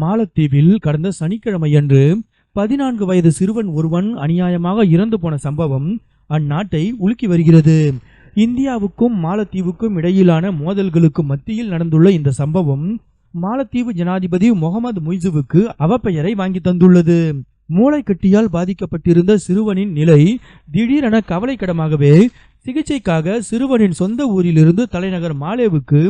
மாலத்தீவில் கடந்த சனிக்கிழமையன்று பதினான்கு வயது சிறுவன் ஒருவன் அநியாயமாக இறந்து போன சம்பவம் அந்நாட்டை உலுக்கி வருகிறது. இந்தியாவுக்கும் மாலத்தீவுக்கும் இடையிலான மோதல்களுக்கு மத்தியில் நடந்துள்ள இந்த சம்பவம் மாலத்தீவு ஜனாதிபதி முகமது முய்சுவுக்கு அவப்பெயரை வாங்கி தந்துள்ளது. மூளைக்கட்டியால் பாதிக்கப்பட்டிருந்த சிறுவனின் நிலை திடீரென கவலைக்கிடமாகவே சிகிச்சைக்காக சிறுவனின் சொந்த ஊரிலிருந்து தலைநகர் மாலேவுக்கு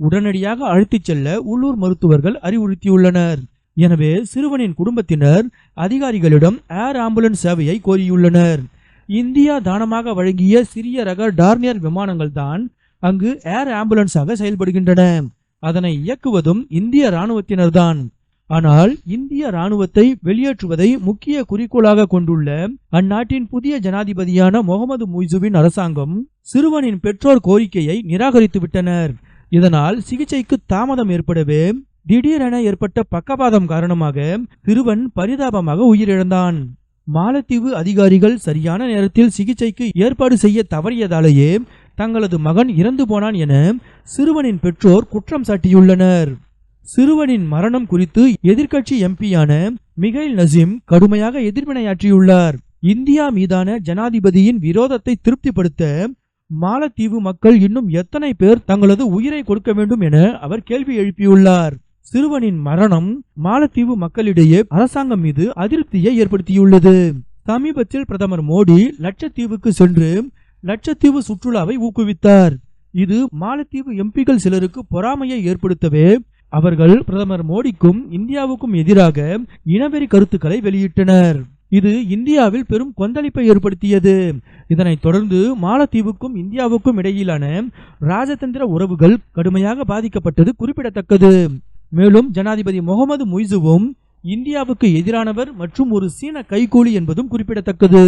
உடனடியாக அழைத்துச் செல்ல உள்ளூர் மருத்துவர்கள் அறிவுறுத்தியுள்ளனர். எனவே சிறுவனின் குடும்பத்தினர் அதிகாரிகளிடம் ஏர் ஆம்புலன்ஸ் சேவையை கோரியுள்ளனர். இந்தியா தானமாக வழங்கிய சிறிய ரக டார்னியர் விமானங்கள் தான் அங்கு ஏர் ஆம்புலன்ஸாக செயல்படுகின்றன. அதனை இயக்குவதும் இந்திய இராணுவத்தினர்தான் ஆனால் இந்திய இராணுவத்தை வெளியேற்றுவதை முக்கிய குறிக்கோளாக கொண்டுள்ள அந்நாட்டின் புதிய ஜனாதிபதியான முகமது முய்சுவின் அரசாங்கம் சிறுவனின் பெற்றோர் கோரிக்கையை நிராகரித்து விட்டனர் இதனால் சிகிச்சைக்கு தாமதம் ஏற்படவே திடீரென ஏற்பட்ட பக்கவாதம் காரணமாக சிறுவன் பரிதாபமாக உயிரிழந்தான். மாலத்தீவு அதிகாரிகள் சரியான நேரத்தில் சிகிச்சைக்கு ஏற்பாடு செய்ய தவறியதாலேயே தங்களது மகன் இறந்து போனான் என சிறுவனின் பெற்றோர் குற்றம் சாட்டியுள்ளனர். சிறுவனின் மரணம் குறித்து எதிர்க்கட்சி எம்பியான மிகைல் நசீம் கடுமையாக எதிர்வினையாற்றியுள்ளார். இந்தியா மீதான ஜனாதிபதியின் விரோதத்தை திருப்திப்படுத்த மாலத்தீவு மக்கள் இன்னும் எத்தனை பேர் தங்களது உயிரை கொடுக்க வேண்டும் என அவர் கேள்வி எழுப்பியுள்ளார். சிறுவனின் மரணம் மாலத்தீவு மக்களிடையே அரசாங்கம் மீது அதிருப்தியை ஏற்படுத்தியுள்ளது. சமீபத்தில் பிரதமர் மோடி லட்சத்தீவுக்கு சென்று லட்சத்தீவு சுற்றுலாவை ஊக்குவித்தார். இது மாலத்தீவு எம்பிகள் சிலருக்கு பொறாமையை ஏற்படுத்தவே அவர்கள் பிரதமர் மோடிக்கும் இந்தியாவுக்கும் எதிராக இனவெறி கருத்துக்களை வெளியிட்டனர். இது இந்தியாவில் பெரும் கொந்தளிப்பை ஏற்படுத்தியது. இதனைத் தொடர்ந்து மாலத்தீவுக்கும் இந்தியாவுக்கும் இடையிலான ராஜதந்திர உறவுகள் கடுமையாக பாதிக்கப்பட்டது குறிப்பிடத்தக்கது. மேலும் ஜனாதிபதி முகமது முய்சுவும் இந்தியாவுக்கு எதிரானவர் மற்றும் ஒரு சீன கைகூலி என்பதும் குறிப்பிடத்தக்கது.